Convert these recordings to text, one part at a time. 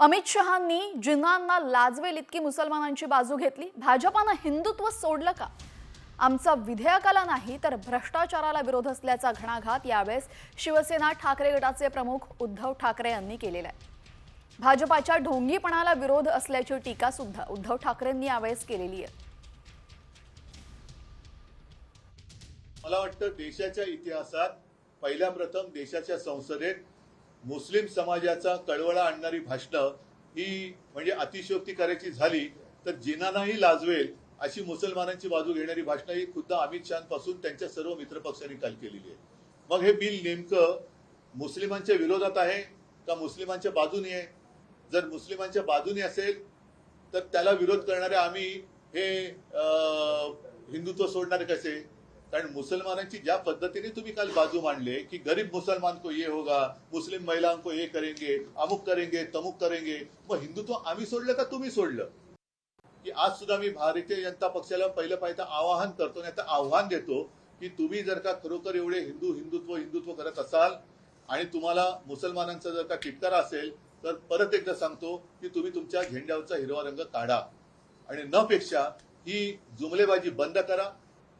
अमित शहांनी जिन्हांना लाजवेल इतकी मुसलमानांची बाजू घेतली. भाजपानं हिंदुत्व सोडलं का? आमचा विधेयकाला नाही तर भ्रष्टाचाराला विरोध असल्याचा घणाघात यावेळेस शिवसेना ठाकरे गटाचे प्रमुख उद्धव ठाकरे यांनी केलेला आहे. भाजपाच्या ढोंगीपणाला विरोध असल्याची टीका सुद्धा उद्धव ठाकरेंनी यावेळेस केलेली आहे. मला वाटतं देशाच्या इतिहासात पहिल्या प्रथम देशाच्या संसदेत मुस्लिम समाजाचा कळवळा आणणारी भाषणं ही म्हणजे अतिशयोक्ती करायची झाली तर जिनानाही लाजवेल अशी मुसलमानांची बाजू घेणारी भाषणं ही खुद्द अमित शहापासून त्यांच्या सर्व मित्रपक्षांनी काल केलेली आहे. मग हे बिल नेमकं मुस्लिमांच्या विरोधात आहे का मुस्लिमांच्या बाजूने आहे? जर मुस्लिमांच्या बाजूने असेल तर त्याला विरोध करणारे आम्ही हे अं, हिंदुत्व सोडणारे कसे? कारण मुसलमानांची ज्या पद्धतीने तुम्ही काल बाजू मांडले की गरीब मुसलमान को ये होगा मुस्लिम महिलाओं को ये करेंगे अमुक करेंगे तमुक करेंगे मग हिंदुत्व आम्ही सोडलं का तुम्ही सोडलं? की आज सुद्धा मी भारतीय जनता पक्षाला पहिलं पाहिजे आवाहन करतो नाही तर आव्हान देतो की तुम्ही जर का खरोखर एवढे हिंदू हिंदुत्व हिंदुत्व करत असाल आणि तुम्हाला मुसलमानांचा जर का किटकारा असेल तर परत एकदा सांगतो की तुम्ही तुमच्या झेंड्यावरचा हिरवा रंग काढा. आणि न पेक्षा ही जुमलेबाजी बंद करा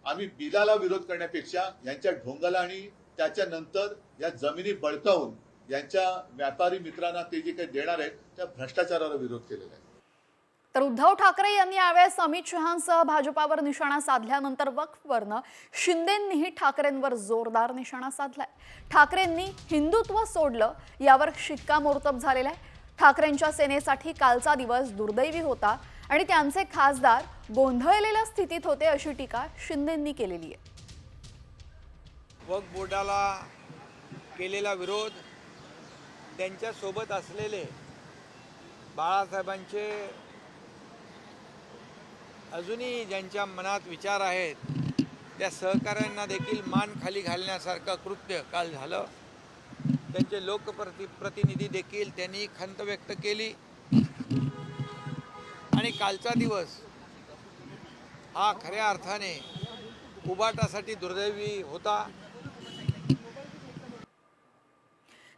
आम्ही बिलाला विरोध करण्यापेक्षा यांच्या ढोंगाला आणि त्याच्यानंतर या जमिनी बळकावून यांच्या व्यापारी मित्रांना ते जे काही देणार आहेत त्या भ्रष्टाचाराला विरोध केलेला आहे. तर उद्धव ठाकरे यांनी यावेळेस अमित शहांसह भाजपावर निशाणा साधल्यानंतर वक्फवरनं शिंदेंनीही ठाकरेंवर जोरदार निशाणा साधलाय. ठाकरेंनी हिंदुत्व सोडलं यावर शिक्कामोर्तब झालेला आहे. ठाकरेंच्या सेनेसाठी कालचा दिवस दुर्दैवी होता. आणि त्यांचे खासदार गोंधळलेल्या स्थितीत होते अशी टीका शिंदेंनी केलेली आहे. वक्फ बोर्डाला केलेला विरोध त्यांच्यासोबत असलेले बाळासाहेबांचे अजूनही ज्यांच्या मनात विचार आहेत त्या सहकाऱ्यांना देखील मान खाली घालण्यासारखं कृत्य काल झालं. त्यांचे लोकप्रति प्रतिनिधी देखील त्यांनी खंत व्यक्त केली. आणि कालचा दिवस हा खऱ्या अर्थाने उबाटासाठी दुर्दैवी होता.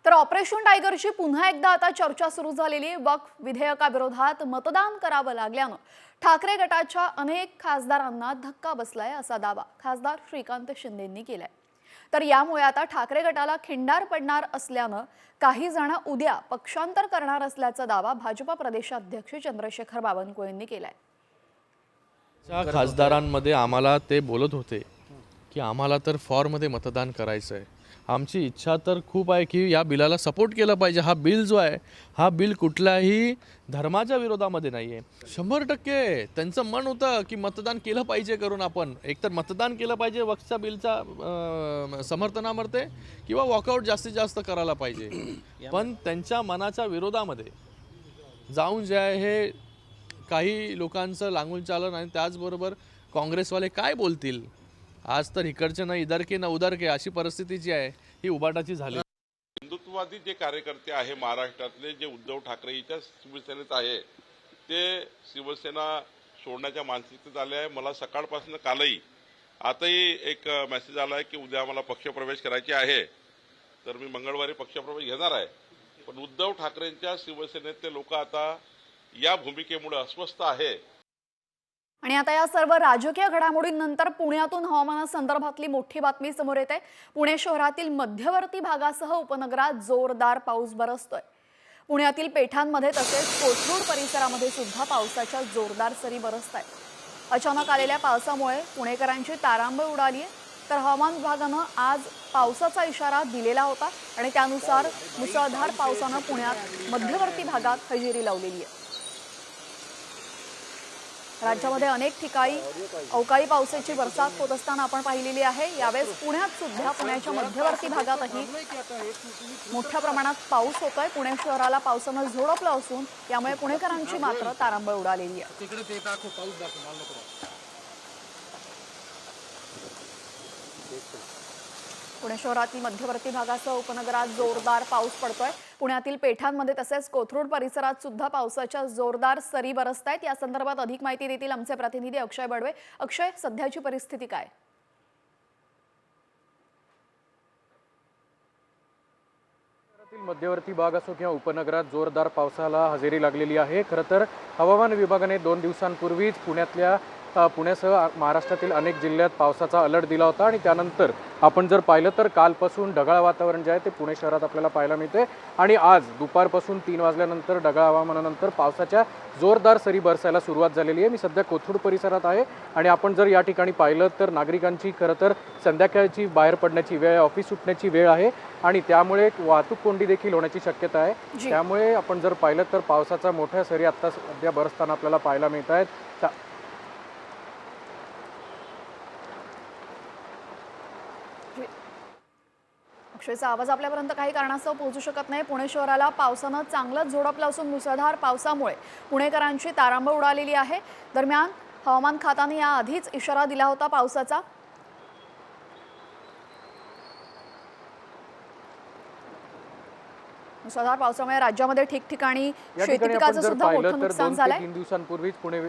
तर ऑपरेशन टायगरची पुन्हा एकदा आता चर्चा सुरू झालेली वक्फ विधेयकाविरोधात मतदान करावं लागल्यानं ठाकरे गटाच्या अनेक खासदारांना धक्का बसलाय असा दावा खासदार श्रीकांत शिंदेंनी केलाय. तर यामुळे आता ठाकरे गटाला खिंडार पडणार असल्यानं काही जण उद्या पक्षांतर करणार असल्याचा दावा भाजपा प्रदेशाध्यक्ष चंद्रशेखर बावनकुळेंनी केलाय. खासदारांमध्ये आम्हाला ते बोलत होते की आम्हाला तर फॉरमध्ये मतदान करायचं आहे आमची इच्छा तर खूप आहे की या बिलाला सपोर्ट केलं पाहिजे. हा बिल जो आहे हा बिल कुठल्याही धर्माच्या विरोधामध्ये नाही आहे शंभर टक्के त्यांचं मन होतं की मतदान केलं पाहिजे करून आपण. एकतर मतदान केलं पाहिजे वक्सच्या बिलचा समर्थनामध्ये किंवा वॉकआउट जास्तीत जास्त करायला पाहिजे. पण त्यांच्या मनाच्या विरोधामध्ये जाऊन जे आहे हे काही लोकांचं लागून चालन आणि त्याचबरोबर काँग्रेसवाले काय बोलतील? आज तर इकडचे ना इधर ना उधर के अशी परिस्थिती जी आहे ही उबाटाची झाली. हिंदुत्ववादी जे कार्यकर्ते आहे महाराष्ट्रातले जे उद्धव ठाकरेच्या शिवसेनेत आहे ते शिवसेना सोडण्याच्या मानसिकतेत आले आहे. मला सकाळपासून कालही आताही एक मेसेज आला आहे की उद्या मला पक्षप्रवेश करायचे आहे. तर मी मंगळवारी पक्षप्रवेश घेणार आहे. पण उद्धव ठाकरेंच्या शिवसेनेतले लोक आता या भूमिकेमुळे अस्वस्थ आहे. आणि आता या सर्व राजकीय घडामोडींनंतर पुण्यातून हवामानासंदर्भातली मोठी बातमी समोर येते. पुणे शहरातील मध्यवर्ती भागासह उपनगरात जोरदार पाऊस बरसतोय. पुण्यातील पेठांमध्ये तसेच कोथरूड परिसरामध्ये सुद्धा पावसाच्या जोरदार सरी बरसत आहेत अचानक आलेल्या पावसामुळे पुणेकरांची तारांबळ उडाली आहे तर हवामान विभागानं आज पावसाचा इशारा दिलेला होता आणि त्यानुसार मुसळधार पावसानं पुण्यात मध्यवर्ती भागात हजेरी लावलेली आहे राज्यामध्ये अनेक ठिकाणी अवकाळी पावसाची बरसात होत असताना आपण पाहिलेली आहे. यावेळेस पुण्यात सुद्धा पुण्याच्या मध्यवर्ती भागातही मोठ्या प्रमाणात पाऊस होतोय. पुणे शहराला पावसानं झोडपलं असून यामुळे पुणेकरांची मात्र तारांबळ उडालेली आहे. पुणे शहरातील मध्यवर्ती भागासह उपनगरात जोरदार पाऊस पडतोय. पुण्यातील पेठांमध्ये तसेच कोथरूड परिसरात सुद्धा पावसाच्या जोरदार सरी बरसत आहेत. या संदर्भात अधिक माहिती देतील आमचे प्रतिनिधी अक्षय बडवे. अक्षय सध्याची परिस्थिती काय? मध्यवर्ती भाग असो किंवा उपनगरात जोरदार पावसाला हजेरी लागलेली आहे. खरं तर हवामान विभागाने दोन दिवसांपूर्वीच पुण्यातल्या पुण्यासह महाराष्ट्रातील अनेक जिल्ह्यात पावसाचा अलर्ट दिला होता आणि त्यानंतर आपण जर पाहिलं तर कालपासून ढगाळ वातावरण जे आहे ते पुणे शहरात आपल्याला पाहायला मिळते. आणि आज दुपारपासून तीन वाजल्यानंतर ढगाळ हवामानानंतर पावसाच्या जोरदार सरी बरसायला सुरुवात झालेली आहे. मी सध्या कोथरूड परिसरात आहे आणि आपण जर या ठिकाणी पाहिलं तर नागरिकांची खरं तर संध्याकाळची बाहेर पडण्याची वेळ आहे ऑफिस सुटण्याची वेळ आहे आणि त्यामुळे वाहतूक कोंडी देखील होण्याची शक्यता आहे. त्यामुळे आपण जर पाहिलं तर पावसाचा मोठ्या सरी आत्ता सध्या बरसताना आपल्याला पाहायला मिळत आहेत त्या- अक्षयचा आवाज आपल्यापर्यंत काही कारणास्तव पोहोचू शकत नाही. पुणे शहराला पावसानं चांगलंच झोडपलं असून मुसळधार पावसामुळे पुणेकरांची तारांब उडालेली आहे. दरम्यान हवामान खात्याने याआधीच इशारा दिला होता पावसाचा. मुसळधार पावसामुळे राज्यामध्ये ठिकठिकाणी शेतीपिकाचं सुद्धा मोठं नुकसान झालंय. तीन दिवसांपूर्वीच पुणे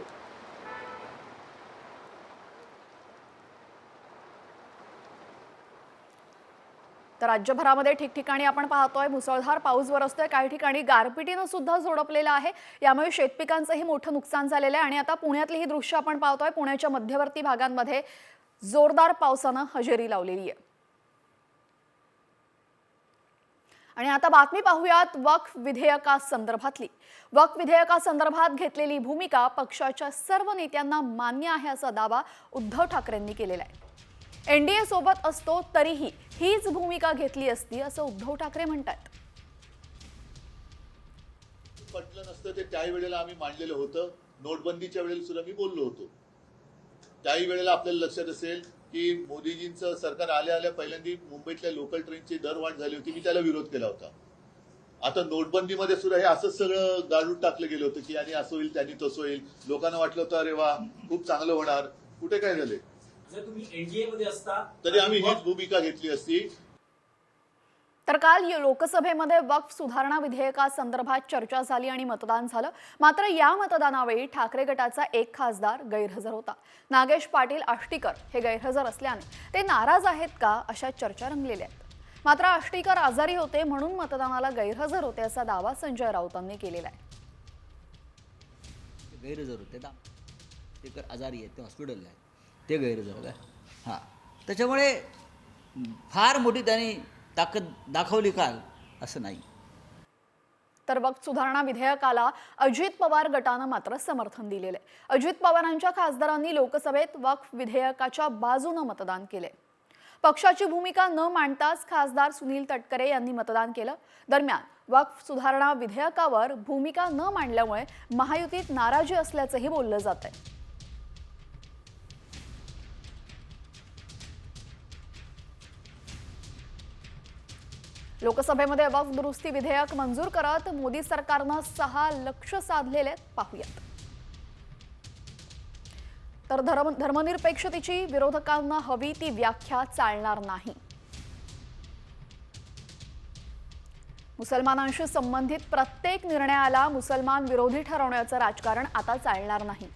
तर राज्यभरामध्ये ठिकठिकाणी आपण पाहतोय मुसळधार पाऊस बरसतोय काही ठिकाणी गारपिटीनं सुद्धा झोडपलेलं आहे. यामुळे शेतपिकांचंही मोठं नुकसान झालेलं आहे. आणि आता पुण्यातली ही दृश्य आपण पाहतोय. पुण्याच्या मध्यवर्ती भागांमध्ये जोरदार पावसानं हजेरी लावलेली आहे. आणि आता बातमी पाहूयात वक्फ विधेयकासंदर्भातली. वक्फ विधेयकासंदर्भात घेतलेली भूमिका पक्षाच्या सर्व नेत्यांना मान्य आहे असा दावा उद्धव ठाकरेंनी केलेला आहे. एनडीए सोबत असतो तरीही हीच भूमिका घेतली असती असं उद्धव ठाकरे म्हणतात. पटलं नसतं ते त्याही वेळेला आम्ही मांडलेलं होतं. नोटबंदीच्या वेळेला सुद्धा मी बोललो होतो. त्याही वेळेला आपल्याला लक्षात असेल की मोदीजींचं सरकार आल्या आल्या पहिल्यांदा मुंबईतल्या लोकल ट्रेनची दरवाढ झाली होती मी त्याला विरोध केला होता. आता नोटबंदीमध्ये सुद्धा हे असंच सगळं गाडून टाकलं गेलं होतं की आणि असं होईल त्यांनी तसं होईल. लोकांना वाटलं होतं अरे वा खूप चांगलं होणार. कुठे काय झाले? जर तुम्ही एनडीए मध्ये असता तरी आम्ही हीच भूमिका घेतली असती. तर काल य- लोकसभेमध्ये वक्फ सुधारणा विधेयकासंदर्भात चर्चा झाली आणि मतदान झालं. मात्र या मतदानावेळी ठाकरे गटाचा एक खासदार गैरहजर होता. नागेश पाटील आष्टीकर हे गैरहजर असल्याने ते नाराज आहेत का अशा चर्चा रंगलेल्या आहेत. मात्र आष्टीकर आजारी होते म्हणून मतदानाला गैरहजर होते असा दावा संजय राऊतांनी केलेला आहे. गैरहजर होते आजारी आहेत ते हॉस्पिटलला आहेत. ते गैरजवळ आहे. हां. त्याच्यामुळे फार मोठी त्यांनी ताकद दाखवली काल असं नाही. तर वक्फ सुधारणा विधेयकाला अजित पवार गटानं मात्र समर्थन दिलेलं आहे. अजित पवारांच्या खासदारांनी लोकसभेत वक्फ विधेयकाच्या बाजूनं मतदान केले पक्षाची भूमिका न मांडताच खासदार सुनील तटकरे यांनी मतदान केलं. दरम्यान वक्फ सुधारणा विधेयकावर भूमिका न मांडल्यामुळे महायुतीत नाराजी असल्याचंही बोललं जात आहे लोकसभेमध्ये वक्फ दुरुस्ती विधेयक मंजूर करत मोदी सरकारनं सहा लक्ष साधलेले पाहूयात. तर धर्म धर्मनिरपेक्षतेची विरोधकांना हवी ती व्याख्या चालणार नाही. मुसलमानांशी संबंधित प्रत्येक निर्णयाला मुसलमान विरोधी ठरवण्याचं राजकारण आता चालणार नाही.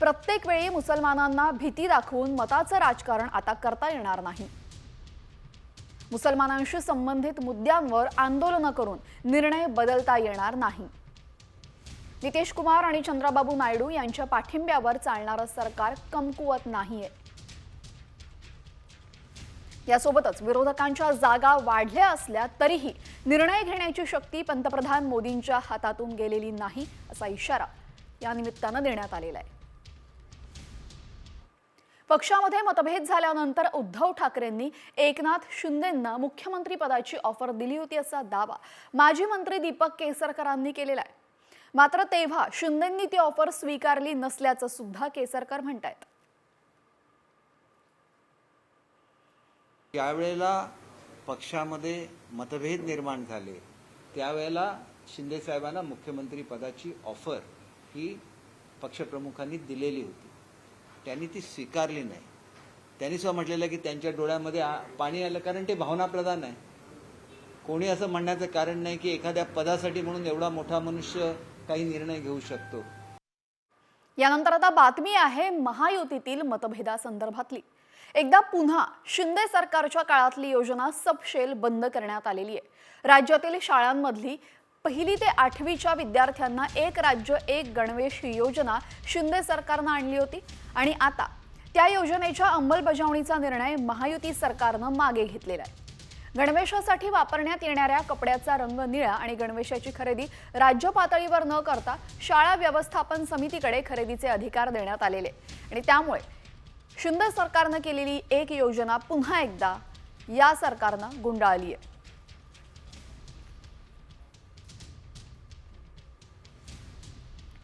प्रत्येक वेळी मुसलमानांना भीती दाखवून मताचं राजकारण आता करता येणार नाही. मुसलमानांशी संबंधित मुद्द्यांवर आंदोलनं करून निर्णय बदलता येणार नाही. नितीश कुमार आणि चंद्राबाबू नायडू यांच्या पाठिंब्यावर चालणारं सरकार कमकुवत नाहीये. यासोबतच विरोधकांच्या जागा वाढल्या असल्या तरीही निर्णय घेण्याची शक्ती पंतप्रधान मोदींच्या हातातून गेलेली नाही असा इशारा या निमित्तानं देण्यात आलेला आहे. पक्षामध्ये मतभेद झाल्यानंतर उद्धव ठाकरेंनी एकनाथ शिंदेंना मुख्यमंत्री पदाची ऑफर दिली होती असा दावा माजी मंत्री दीपक केसरकरांनी केलेला आहे. मात्र तेव्हा शिंदेंनी ती ऑफर स्वीकारली नसल्याचं सुद्धा केसरकर म्हणतायत. ज्यावेळेला पक्षामध्ये मतभेद निर्माण झाले. त्यावेळेला शिंदेसाहेबांना मुख्यमंत्री पदाची ऑफर ही पक्षप्रमुखांनी दिलेली होती. त्यांनी ती स्वीकारली नाही. त्यांनी सुद्धा म्हटलेलं की त्यांच्या डोळ्यामध्ये पाणी आलं कारण ते भावनाप्रधान आहे. कोणी असं म्हणण्याचं कारण नाही की एखाद्या पदासाठी म्हणून एवढा मोठा मनुष्य काही निर्णय घेऊ शकतो. यानंतर आता बातमी आहे महायुतीतील मतभेदासंदर्भातली. एकदा पुन्हा शिंदे सरकारच्या काळातली योजना सबशेल बंद करण्यात आलेली आहे. राज्यातील शाळांमधली पहिली ते आठवीच्या विद्यार्थ्यांना एक राज्य एक गणवेश ही योजना शिंदे सरकारनं आणली होती. आणि आता त्या योजनेच्या अंमलबजावणीचा निर्णय महायुती सरकारनं मागे घेतलेला आहे. गणवेशासाठी वापरण्यात येणाऱ्या कपड्याचा रंग निळा आणि गणवेशाची खरेदी राज्य पातळीवर न करता शाळा व्यवस्थापन समितीकडे खरेदीचे अधिकार देण्यात आलेले आणि त्यामुळे शिंदे सरकारनं केलेली एक योजना पुन्हा एकदा या सरकारनं गुंडाळली आहे.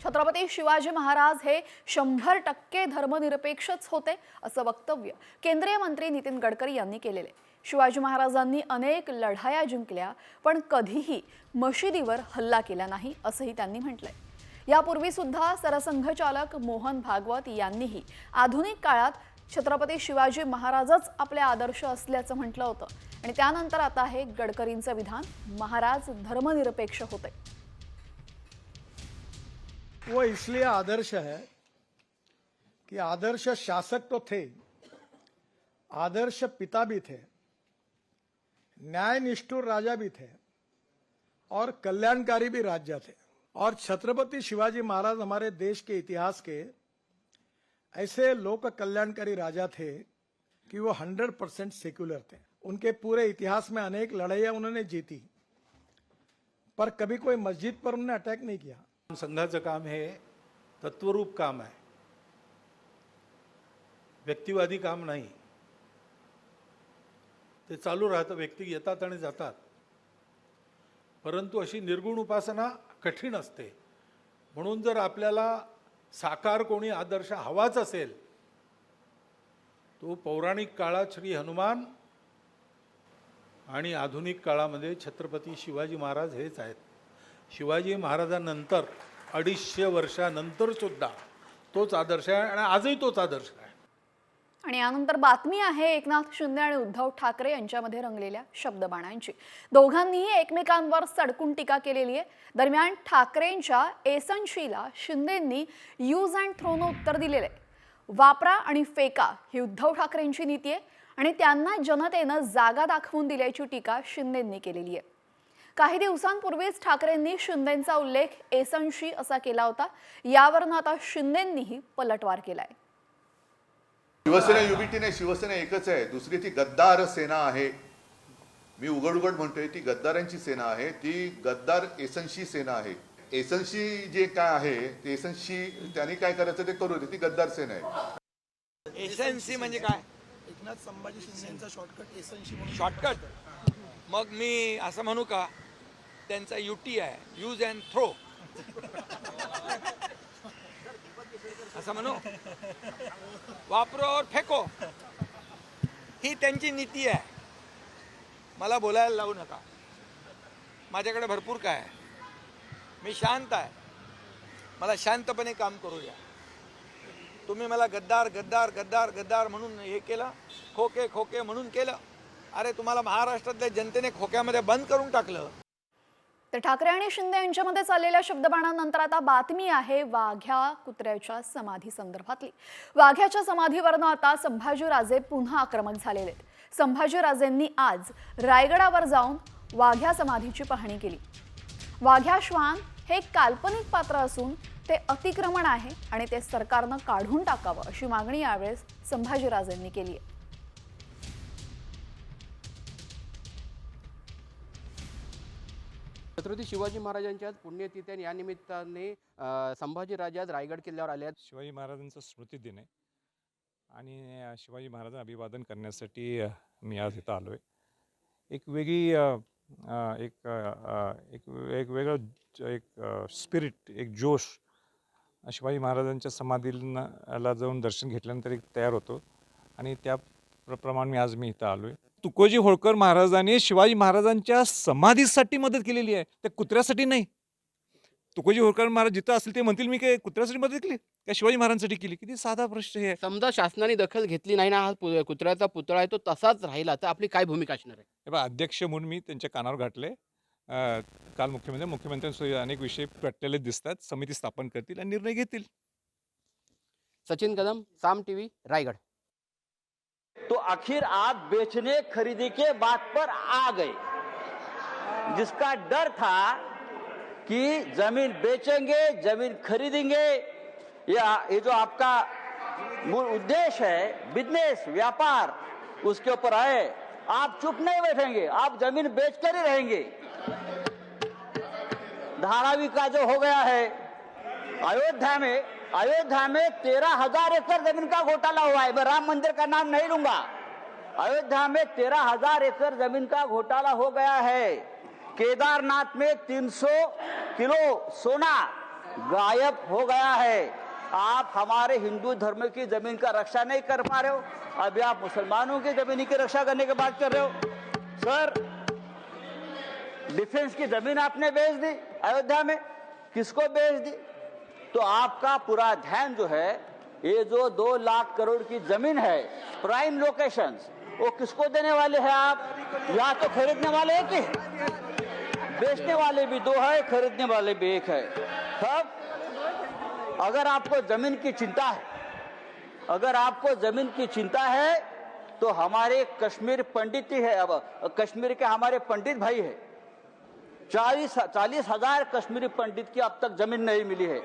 छत्रपती शिवाजी महाराज हे शंभर टक्के धर्मनिरपेक्षच होते असं वक्तव्य केंद्रीय मंत्री नितीन गडकरी यांनी केलेले. शिवाजी महाराजांनी अनेक लढाया जिंकल्या पण कधीही मशिदीवर हल्ला केला नाही असंही त्यांनी म्हटलंय. यापूर्वी सुद्धा सरसंघचालक मोहन भागवत यांनीही आधुनिक काळात छत्रपती शिवाजी महाराजच आपले आदर्श असल्याचं म्हटलं होतं. आणि त्यानंतर आता हे गडकरींचं विधान महाराज धर्मनिरपेक्ष होते. वो इसलिए आदर्श है कि आदर्श शासक तो थे, आदर्श पिता भी थे न्याय निष्ठुर राजा भी थे और कल्याणकारी भी राज्य थे। और छत्रपति शिवाजी महाराज हमारे देश के इतिहास के ऐसे लोक कल्याणकारी राजा थे कि वो हंड्रेड परसेंट सेक्युलर थे। उनके पूरे इतिहास में अनेक लड़ाइयाँ उन्होंने जीती, पर कभी कोई मस्जिद पर उन्होंने अटैक नहीं किया। संघाचं काम हे तत्वरूप काम आहे. व्यक्तिवादी काम नाही. ते चालू राहतं व्यक्ती येतात आणि जातात. परंतु अशी निर्गुण उपासना कठीण असते. म्हणून जर आपल्याला साकार कोणी आदर्श हवाच असेल तो पौराणिक काळात श्री हनुमान आणि आधुनिक काळामध्ये छत्रपती शिवाजी महाराज हेच आहेत. शिवाजी महाराजांनंतर अडीचशे वर्षानंतर सुद्धा तोच आदर्श आहे आणि आजही तोच आदर्श आहे. आणि यानंतर बातमी आहे एकनाथ शिंदे आणि उद्धव ठाकरे यांच्यामध्ये रंगलेल्या शब्दबाणांची. दोघांनीही एकमेकांवर सडकून टीका केलेली आहे. दरम्यान ठाकरेंच्या एसनशीला शिंदेंनी यूज अँड थ्रोनं उत्तर दिलेलं. आहे वापरा आणि फेका ही उद्धव ठाकरेंची नीती आहे आणि त्यांना जनतेनं जागा दाखवून दिल्याची टीका शिंदेंनी केलेली आहे. काही दिवसांपूर्वीच ठाकरेंनी शिंदेंचा उल्लेख एसनशी असा केला होता. यावरनं आता शिंदेंनीही पलटवार केलाय. शिवसेना युबीटी नाही शिवसेना एकच आहे. दुसरी ती गद्दार सेना आहे. मी उघड उघड म्हणतोय ती गद्दारांची सेना आहे. ती गद्दार एसनशी सेना आहे. एसनशी जे काय आहे ते एसनशी त्यांनी काय करायचं ते करू दे. ती गद्दार सेना आहे. एसएनसी म्हणजे काय? एकनाथ संभाजी शिंदेचा शॉर्टकट एसनशी शॉर्टकट मग मी असं म्हणू का? त्यांचा युटी आहे. यूज अँड थ्रो असं म्हणू. वापरो और फेको. ही त्यांची नीती आहे. मला बोलायला लावू नका. माझ्याकडे भरपूर काय आहे. मी शांत आहे. मला शांतपणे काम करू द्या तुम्ही मला गद्दार गद्दार गद्दार गद्दार म्हणून हे केलं. खोके खोके म्हणून केलं. अरे तुम्हाला महाराष्ट्रातल्या जनतेने खोक्यामध्ये बंद करून टाकलं. तर ठाकरे आणि शिंदे यांच्यामध्ये चाललेल्या शब्दबाणानंतर आता बातमी आहे वाघ्या कुत्र्याच्या समाधी संदर्भातली. वाघ्याच्या समाधीवरनं आता संभाजीराजे पुन्हा आक्रमक झालेले आहेत. संभाजीराजेंनी आज रायगडावर जाऊन वाघ्या समाधीची पाहणी केली. वाघ्या श्वान हे एक काल्पनिक पात्र असून ते अतिक्रमण आहे आणि ते सरकारनं काढून टाकावं अशी मागणी यावेळेस संभाजीराजेंनी केली आहे. छत्रपती शिवाजी महाराजांच्या पुण्यतिथी आणि या निमित्ताने संभाजी संभाजीराजे आज रायगड किल्ल्यावर आले आहेत. शिवाजी महाराजांचा स्मृतिदिन आहे. आणि शिवाजी महाराजांना अभिवादन करण्यासाठी मी आज इथं आलो आहे एक वेगळी एक एक एक वेगळं एक स्पिरिट एक जोश शिवाजी महाराजांच्या समाधीला जाऊन दर्शन घेतल्यानंतर एक तयार होतो. आणि त्या प्र- प्रमाण मी आज मी इथं आलो आहे तुकोजी होळकर महाराजांनी शिवाजी महाराजांच्या समाधीसाठी मदत केलेली आहे. त्या कुत्र्यासाठी नाही. तुकोजी होळकर महाराज जिथं असतील ते म्हणतील मी काय कुत्र्यासाठी मदत केली? का शिवाजी महाराजांसाठी केली? किती साधा प्रश्न हे आहे. समजा शासनाने दखल घेतली नाही ना हा कुत्र्याचा पुतळा आहे तो तसाच राहिला तर आपली काय भूमिका असणार आहे? हे बघा अध्यक्ष म्हणून मी त्यांच्या कानावर घातले काल मुख्यमंत्री मुख्यमंत्र्यांसोबत अनेक विषय पेटलेले दिसतात समिती स्थापन करतील आणि निर्णय घेतील. सचिन कदम साम टीव्ही रायगड. तो आखिर आप बेचने, खरीदी के बात पर आ गए। जिसका डर था कि ज़मीन बेचेंगे, ज़मीन खरीदेंगे, या ये जो आपका मूल उद्देश्य है बिज़नेस व्यापार, उसके ऊपर आए, आप चुप नहीं बैठेंगे, आप ज़मीन बेचकर ही रहेंगे। धारावी का जो हो गया है अयोध्या में अयोध्या में तेरह हज़ार एकड़ ज़मीन का घोटाला हुआ है। मैं राम मंदिर का नाम नहीं लूँगा। अयोध्या में तेरह हज़ार एकड़ ज़मीन का घोटाला हो गया है। केदारनाथ में 300 किलो सोना गायब हो गया है। आप हमारे हिंदू धर्म की ज़मीन का रक्षा नहीं कर पा रहे हो। अभी आप मुसलमानों की ज़मीन की रक्षा करने की बात कर रहे हो। सर, डिफेंस की ज़मीन आपने बेच दी अयोध्या में। किसको बेच दी? तो आपका पूरा ध्यान जो है, ये जो दो लाख करोड़ की ज़मीन है प्राइम लोकेशंस वो किसको देने वाले हैं आप? या तो खरीदने वाले एक ही? बेचने वाले भी दो है, खरीदने वाले भी एक है। तब अगर आपको ज़मीन की चिंता है, अगर आपको ज़मीन की चिंता है तो हमारे कश्मीर पंडित ही है। अब, कश्मीर के हमारे पंडित भाई है। चालीस चालीस हज़ार कश्मीरी पंडित की अब तक ज़मीन नहीं मिली है।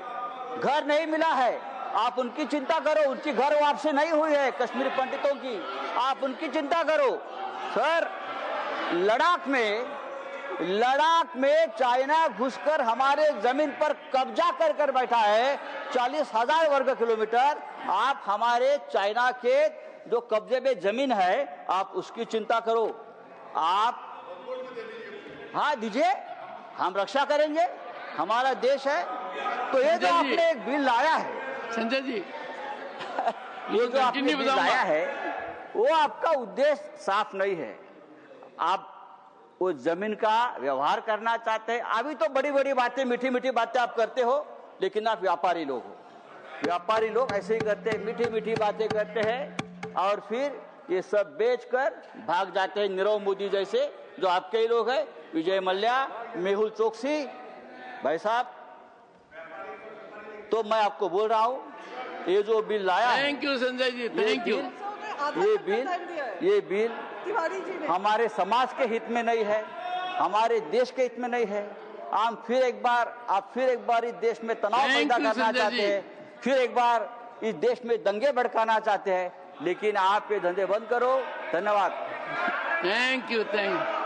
घर नहीं मिला है। आप उनकी चिंता करो, उनकी घर वापसी नहीं हुई है कश्मीरी पंडितों की। आप उनकी चिंता करो। सर लद्दाख में लद्दाख में चाइना घुसकर हमारे ज़मीन पर कब्जा कर कर बैठा है, चालीस हज़ार वर्ग किलोमीटर। आप हमारे चाइना के जो कब्जे में ज़मीन है, आप उसकी चिंता करो। आप हाँ दीजिए। हम रक्षा करेंगे। हमारा देश है तो ये जो आपने एक बिल लाया है। संजय जी। ये जो आपने बिल लाया है वो आपका उद्देश्य साफ़ नहीं है। आप वो ज़मीन का व्यवहार करना चाहते हैं। अभी तो बड़ी बड़ी बातें मीठी मीठी बातें आप करते हो लेकिन आप व्यापारी लोग हो। व्यापारी लोग ऐसे ही करते हैं मीठी मीठी बातें करते हैं और फिर ये सब बेचकर भाग जाते हैं नीरव मोदी जैसे जो आपके ही लोग हैं विजय मल्ल्या मेहुल चोकसी भाई साहब तो मैं आपको बोल रहा हूँ ये जो बिल लाया thank you Sanjay ji thank you ये बिल ये बिल हमारे समाज के हित में नहीं है हमारे देश के हित में नहीं है। आप फिर एक बार आप फिर एक बार इस देश में तनाव पैदा करना चाहते। हैं फिर एक बार इस देश में दंगे भड़काना चाहते हैं लेकिन आप ये धंधे बंद करो। धन्यवाद। थैंक यू थैंक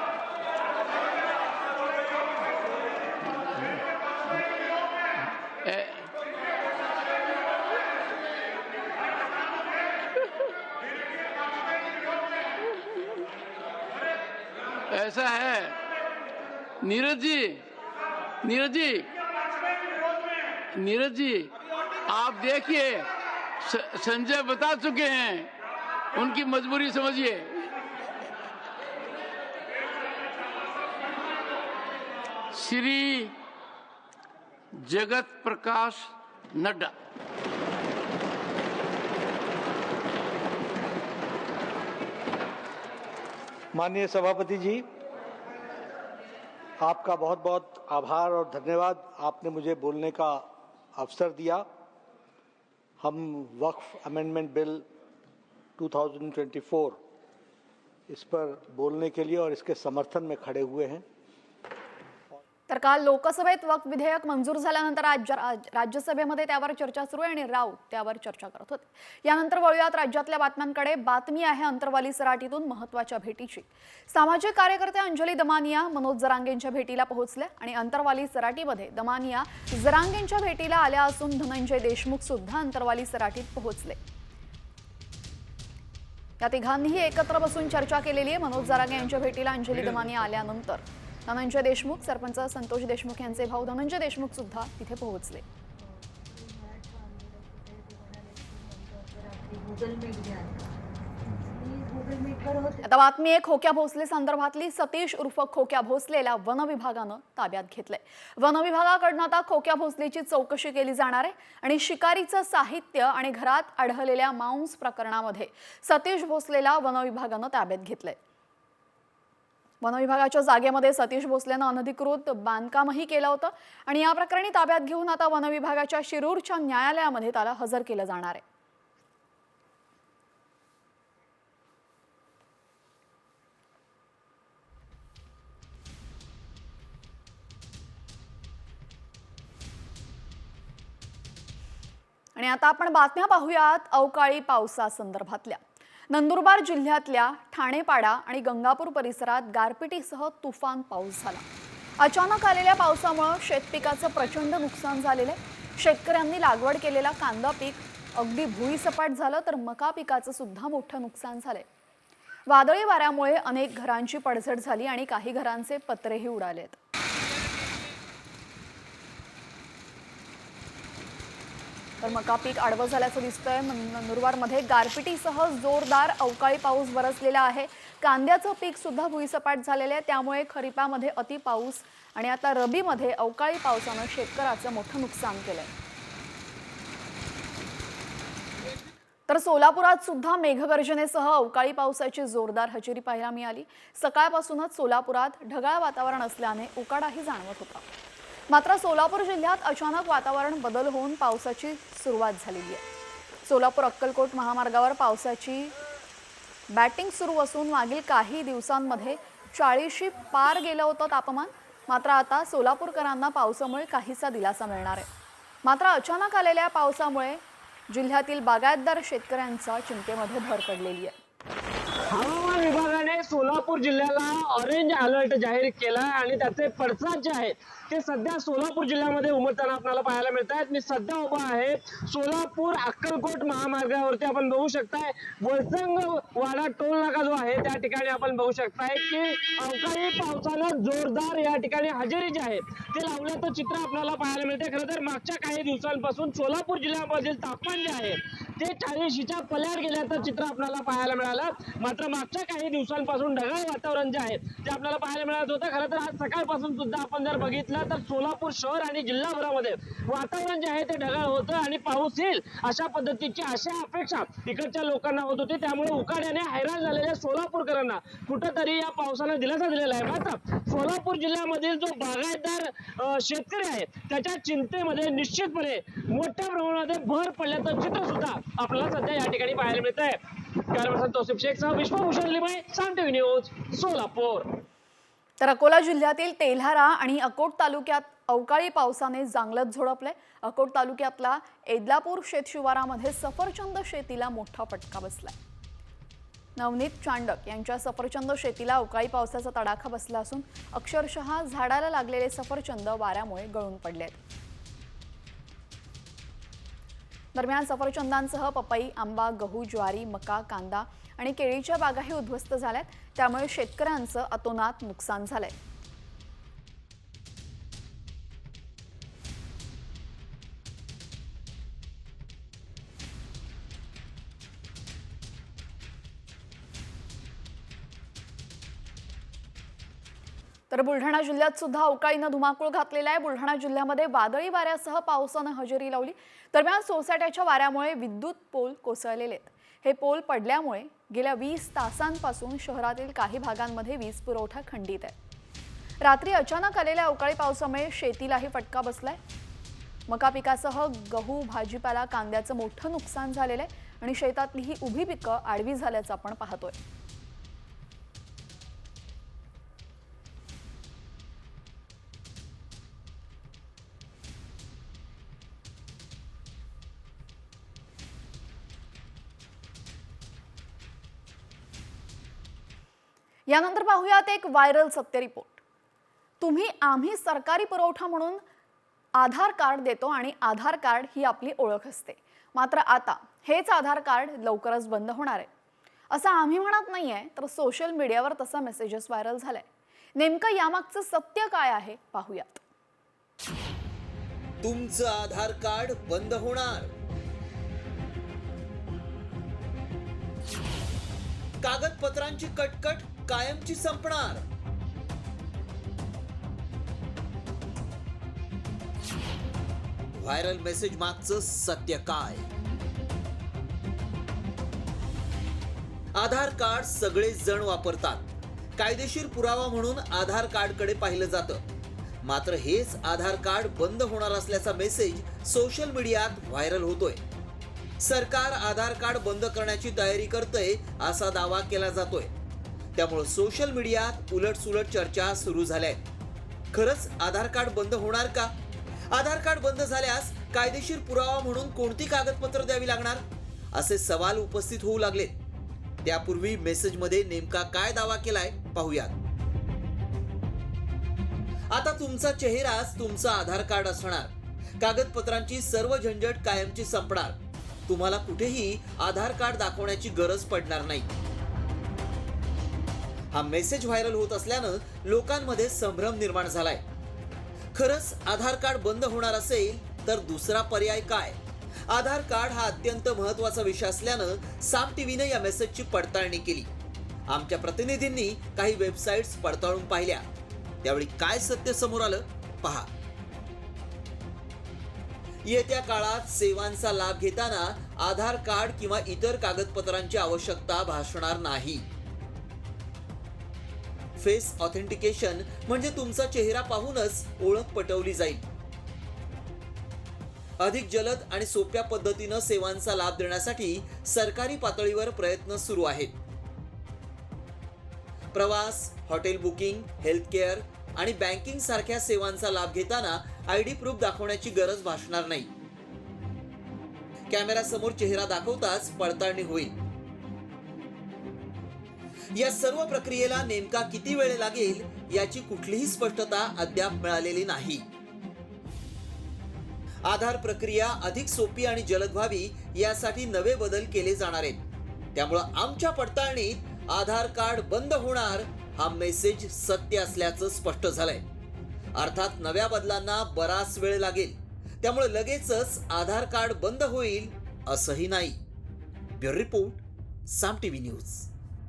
ऐसा है नीरज जी नीरज जी नीरज जी, आप देखिए संजय बता चुके हैं, उनकी मजबूरी समझिए। श्री जगत प्रकाश नड्डा। माननीय सभापति जी आपका बहुत बहुत आभार और धन्यवाद। आपने मुझे बोलने का अवसर दिया। हम वक्फ अमेंडमेंट बिल 2024 इस पर बोलने के लिए और इसके समर्थन में खड़े हुए हैं। तर काल लोकसभेत वक विधेयक मंजूर झाल्यानंतर आज राज्यसभेमध्ये त्यावर चर्चा सुरू आहे आणि राऊत त्यावर चर्चा करत होते. यानंतर वळूयात राज्यातल्या बातम्यांकडे. बातमी आहे अंतरवाली सराटीतून महत्त्वाच्या भेटीची. सामाजिक कार्यकर्ते अंजली दमानिया मनोज जरांगेंच्या भेटीला पोहोचल्या आणि अंतरवाली सराटीमध्ये दमानिया जरांगेंच्या भेटीला आल्या असून धनंजय देशमुख सुद्धा अंतरवाली सराटीत पोहोचले. या तिघांनीही एकत्र बसून चर्चा केलेली आहे. मनोज जरांगे यांच्या भेटीला अंजली दमानिया आल्यानंतर. धनंजय देशमुख सरपंच संतोष देशमुख यांचे भाऊ धनंजय देशमुख सुद्धा तिथे पोहोचले. आता बातमी आहे खोक्या भोसले संदर्भातली सतीश उर्फ खोक्या भोसलेला वन विभागानं ताब्यात घेतलंय. वन विभागाकडनं आता खोक्या भोसलेची चौकशी केली जाणार आहे आणि शिकारीचं साहित्य आणि घरात आढळलेल्या मांस प्रकरणामध्ये सतीश भोसलेला वन विभागानं ताब्यात घेतलंय. वनविभागाच्या जागेमध्ये सतीश भोसलेनं अनधिकृत बांधकामही केलं होतं आणि या प्रकरणी ताब्यात घेऊन आता वनविभागाच्या शिरूरच्या न्यायालयामध्ये त्याला हजर केलं जाणार आहे. आणि आता आपण बातम्या पाहूयात अवकाळी पावसासंदर्भातल्या. नंदुरबार जिल्ह्यातल्या ठाणेपाडा आणि गंगापूर परिसरात गारपिटीसह तुफान पाऊस झाला. अचानक आलेल्या पावसामुळं शेतपिकाचं प्रचंड नुकसान झालेलं आहे. शेतकऱ्यांनी लागवड केलेला कांदा पीक अगदी भुईसपाट झालं तर मका पिकाचं सुद्धा मोठं नुकसान झालंय. वादळी वाऱ्यामुळे अनेक घरांची पडझड झाली आणि काही घरांचे पत्रेही उडालेत. तर मका पीक आडवं झाल्याचं दिसतंय. नंदुरबारमध्ये गारपिटीसह जोरदार अवकाळी पाऊस बरसलेला आहे. कांद्याचं पीक सुद्धा भुईसपाट झालेलं आहे. त्यामुळे खरीपामध्ये अति पाऊस आणि आता रबीमध्ये अवकाळी पावसानं शेतकऱ्याचं मोठं नुकसान केलंय. तर सोलापुरात सुद्धा मेघगर्जनेसह अवकाळी पावसाची जोरदार हजेरी पाहायला मिळाली. सकाळपासूनच सोलापुरात ढगाळ वातावरण असल्याने उकाडाही जाणवत होता. मात्र सोलापूर जिल्ह्यात अचानक वातावरण बदल होऊन पावसाची सुरुवात झालेली आहे. सोलापूर अक्कलकोट महामार्गावर पावसाची बॅटिंग सुरू असून मागील काही दिवसांमध्ये चाळीसशी पार गेलं होतं तापमान. मात्र आता सोलापूरकरांना पावसामुळे काहीसा दिलासा मिळणार आहे. मात्र अचानक आलेल्या पावसामुळे जिल्ह्यातील बागायतदार शेतकऱ्यांचा चिंतेमध्ये भर पडलेली आहे. सोलापूर जिल्ह्याला ऑरेंज अलर्ट जाहीर केला आणि त्याचे पडसाद जे आहेत ते सध्या सोलापूर जिल्ह्यामध्ये उमटताना आपल्याला पाहायला मिळत आहेत मी सध्या उभा आहे सोलापूर अक्कलकोट महामार्गावरती. आपण बघू शकताय वळसंग वाडा टोल नाका जो आहे त्या ठिकाणी आपण बघू शकताय की अवकाळी पावसानं जोरदार या ठिकाणी हजेरी जी आहे ते लावल्याचं चित्र आपल्याला पाहायला मिळते खरं तर मागच्या काही दिवसांपासून सोलापूर जिल्ह्यामधील तापमान जे आहे ते चाळीशीच्या पल्याड गेल्याचं चित्र आपल्याला पाहायला मिळालं. मात्र मागच्या काही दिवसांपासून ढगाळ वातावरण जे आहे ते आपल्याला पाहायला मिळत होतं. खरं तर आज सकाळपासून सुद्धा आपण जर बघितलं तर सोलापूर शहर आणि जिल्हाभरामध्ये वातावरण जे आहे ते ढगाळ होतं आणि पाऊस येईल अशा पद्धतीची अशा अपेक्षा इकडच्या लोकांना होत होती. त्यामुळे उकाड्याने हैराण झालेल्या सोलापूरकरांना कुठंतरी या पावसानं दिलासा दिलेला आहे. मात्र सोलापूर जिल्ह्यामधील जो बागायतदार शेतकरी आहे त्याच्या चिंतेमध्ये निश्चितपणे मोठ्या प्रमाणामध्ये भर पडल्याचं चित्र सुद्धा आपल्याला सध्या या ठिकाणी पाहायला मिळत आहे तौसिफ विश्वभूषण साम टीव्ही न्यूज सोलापूर. तर अकोला जिल्ह्यातील तेल्हारा आणि अकोट तालुक्यात अवकाळी पावसाने जांगलत झोडपलंय अकोट तालुक्यातला एदलापूर शेत शिवारामध्ये सफरचंद शेतीला मोठा फटका बसलाय. नवनीत चांडक यांच्या सफरचंद शेतीला अवकाळी पावसाचा तडाखा बसला असून अक्षरशः झाडाला लागलेले सफरचंद वाऱ्यामुळे गळून पडले आहेत दरम्यान सफरचंदांसह पपई आंबा गहू ज्वारी मका कांदा आणि केळीच्या बागाही उद्ध्वस्त झाल्यात. त्यामुळे शेतकऱ्यांचं अतोनात नुकसान झालंय. तर बुलढाणा जिल्ह्यात सुद्धा अवकाळीनं धुमाकूळ घातलेला आहे. बुलढाणा जिल्ह्यामध्ये वादळी वाऱ्यासह पावसानं हजेरी लावली. दरम्यान सोसाट्याच्या वाऱ्यामुळे विद्युत पोल कोसळलेले आहेत. हे पोल पडल्यामुळे गेल्या वीस तासांपासून शहरातील काही भागांमध्ये वीज पुरवठा खंडित आहे. रात्री अचानक आलेल्या अवकाळी पावसामुळे शेतीलाही फटका बसलाय. मका पिकासह गहू भाजीपाला कांद्याचं मोठं नुकसान झालेलं आहे आणि शेतातली ही उभी पिकं आडवी झाल्याचं आपण पाहतोय. यानंतर पाहूयात एक व्हायरल सत्य रिपोर्ट. तुम्ही आम्ही सरकारी पुरवठा म्हणून आधार कार्ड देतो आणि आधार कार्ड ही आपली ओळख असते. मात्र आता हेच आधार कार्ड लवकरच बंद होणार आहे. असं आम्ही म्हणत नाही आहे तर सोशल मीडियावर तसा मेसेजेस व्हायरल झालाय नेमकं यामागचं सत्य काय आहे पाहूयात. तुमचं आधार कार्ड बंद होणार. कागदपत्रांची कटकट कायमची संपणार. व्हायरल मेसेज मागचं सत्य काय? आधार कार्ड सगळे जण वापरतात. कायदेशीर पुरावा म्हणून आधार कार्डकडे पाहिलं जातं. मात्र हेच आधार कार्ड बंद होणार असल्याचा मेसेज सोशल मीडियात व्हायरल होतोय. सरकार आधार कार्ड बंद करण्याची तयारी करतंय असा दावा केला जातोय. त्यामुळे सोशल मीडियात उलटसुलट चर्चा सुरू झाल्या आहेत. खरंच आधार कार्ड बंद होणार का? आधार कार्ड बंद झाल्यास कायदेशीर पुरावा म्हणून कोणती कागदपत्र द्यावी लागणार? असे सवाल उपस्थित होऊ लागलेत. त्यापूर्वी मेसेजमध्ये नेमका काय दावा केलाय पाहूयात. आता तुमचा चेहराच तुमचं आधार कार्ड असणार. कागदपत्रांची सर्व झंझट कायमची संपणार. तुम्हाला कुठेही आधार कार्ड दाखवण्याची गरज पडणार नाही. हा मेसेज व्हायरल होत असल्यानं लोकांमध्ये संभ्रम निर्माण झालाय. खरंच आधार कार्ड बंद होणार असेल तर दुसरा पर्याय काय? आधार कार्ड हा अत्यंत महत्त्वाचा विषय असल्यानं साम टीव्हीनं या मेसेजची पडताळणी केली. आमच्या प्रतिनिधींनी काही वेबसाईट्स पडताळून पाहिल्या. त्यावेळी काय सत्य समोर आलं? पहा. येत्या काळात सेवांचा लाभ घेताना आधार कार्ड किंवा इतर कागदपत्रांची आवश्यकता भासणार नाही. फेस ऑथेंटिकेशन म्हणजे तुमचा चेहरा पाहूनच ओळख पटवली जाईल. अधिक जलद आणि सोप्या पद्धतीनं सेवांचा लाभ देण्यासाठी सरकारी पातळीवर प्रयत्न सुरू आहेत. प्रवास हॉटेल बुकिंग हेल्थ केअर आणि बँकिंग सारख्या सेवांचा लाभ घेताना आय डी प्रूफ दाखवण्याची गरज भासणार नाही. कॅमेऱ्यासमोर चेहरा दाखवताच पडताळणी होईल. या सर्व प्रक्रियेला नेमका किती वेळ लागेल याची कुठलीही स्पष्टता अद्याप मिळालेली नाही. आधार प्रक्रिया अधिक सोपी आणि जलद व्हावी यासाठी नवे बदल केले जाणार आहेत. त्यामुळं आमच्या पडताळणीत आधार कार्ड बंद होणार हा मेसेज सत्य असल्याचं स्पष्ट झालंय. अर्थात नव्या बदलांना बराच वेळ लागेल. त्यामुळे लगेचच आधार कार्ड बंद होईल असंही नाही. Bureau report Saam TV news.